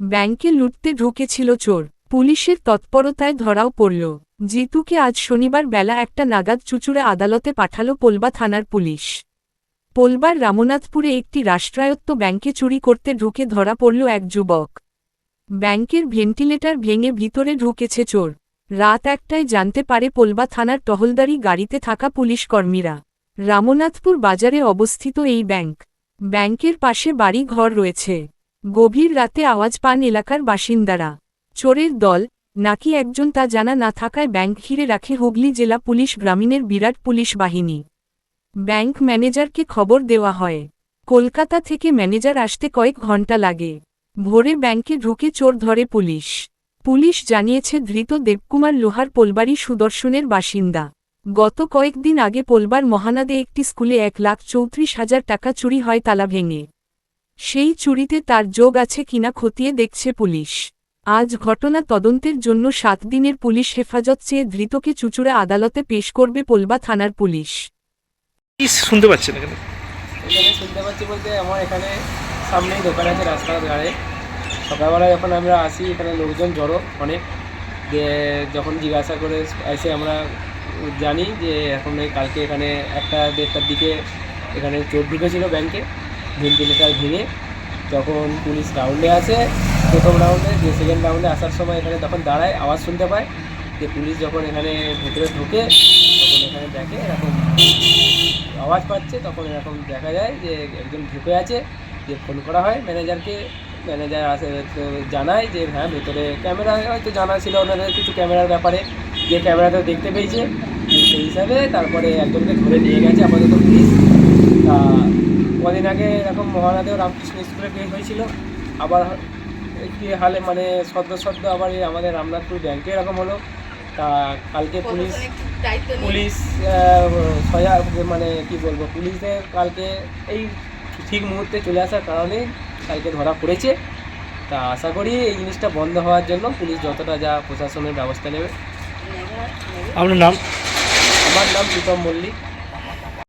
ব্যাংকে লুটতে ঢুকেছিল চোর। পুলিশের তৎপরতায় ধরাও পড়ল। জিতুকে আজ শনিবার বেলা একটা নাগাদ চুচুড়া আদালতে পাঠালো পোলবা থানার পুলিশ। পোলবার রামনাথপুরে একটি রাষ্ট্রায়ত্ত ব্যাংকে চুরি করতে ঢুকে ধরা পড়ল এক যুবক। ব্যাংকের ভেন্টিলেটর ভেঙে ভিতরে ঢুকেছে চোর। রাত একটায় জানতে পারে পোলবা থানার টহলদারি গাড়িতে থাকা পুলিশ কর্মীরা। রামনাথপুর বাজারে অবস্থিত এই ব্যাংক। ব্যাংকের পাশে বাড়ি ঘর রয়েছে। গভীর রাতে আওয়াজ পান এলাকার বাসিন্দারা। চোরের দল, নাকি একজন তা জানা না থাকায় ব্যাংক ঘিরে রাখে হুগলি জেলা পুলিশ গ্রামীণের বিরাট পুলিশ বাহিনী। ব্যাংক ম্যানেজারকে খবর দেওয়া হয়। কলকাতা থেকে ম্যানেজার আসতে কয়েক ঘণ্টা লাগে। ভোরে ব্যাংকে ঢুকে চোর ধরে পুলিশ। পুলিশ জানিয়েছে, ধৃত দেবকুমার লোহার পোলবাড়ি সুদর্শনের বাসিন্দা। গত কয়েকদিন আগে পোলবার মহানাদে একটি স্কুলে এক লাখ চৌত্রিশ হাজার টাকা চুরি হয় তালা ভেঙে। সেই চুরিতে তার যোগ আছে কিনা খতিয়ে দেখছে পুলিশ। আজ ঘটনা তদন্তের জন্য সাত দিনের পুলিশ হেফাজত চেয়ে ধৃতকে চুচুড়া আদালতে পেশ করবে পোলবা থানার পুলিশ। কি শুনতে পাচ্ছেন এখানে? এখানে শুনতে পাচ্ছি বলতে আমার এখানে সামনেই দোকান আছে রাস্তার ধারে। সকালবেলা যখন আমরা আসি এখানে লোকজন জড়ো অনেক। যে যখন জিজ্ঞাসা করে এসে আমরা জানি যে এখন এই কালকে এখানে একটা দেড়টার দিকে এখানে চোর ঢুকেছিল ব্যাংকে। ভেন্টিলেটার ভেঙে যখন পুলিশ রাউন্ডে আসে, প্রথম রাউন্ডে যে সেকেন্ড রাউন্ডে আসার সময় এখানে তখন দাঁড়ায়, আওয়াজ শুনতে পায় যে পুলিশ যখন এখানে ভেতরে ঢোকে, তখন এখানে দেখে এরকম আওয়াজ পাচ্ছে, তখন এরকম দেখা যায় যে একজন ঢুকে আছে, যে ফোন করা হয় ম্যানেজারকে ম্যানেজার আসে জানায় যে হ্যাঁ ভেতরে ক্যামেরা হয়তো জানা ছিল ওনাদের কিছু ক্যামেরার ব্যাপারে। যে ক্যামেরাতে দেখতে পেয়েছে। সেই হিসাবে তারপরে একজনকে ধরে নিয়ে গেছে আপাতত পুলিশ। আগে এরকম মহানাদেও রামকৃষ্ণ স্কুলে কেস হয়েছিল। আবার একটি হালে মানে সদ্য সদ্য আবার এই আমাদের রামনাথপুর ব্যাংকে এরকম হলো। তা কালকে পুলিশ পুলিশ সজা মানে কি বলব পুলিশদের কালকে এই ঠিক মুহূর্তে চলে আসার কারণে কালকে ধরা পড়েছে। তা আশা করি এই জিনিসটা বন্ধ হওয়ার জন্য পুলিশ যতটা যা প্রশাসনের ব্যবস্থা নেবে। আপনার নাম? আমার নাম প্রীতম মল্লিক।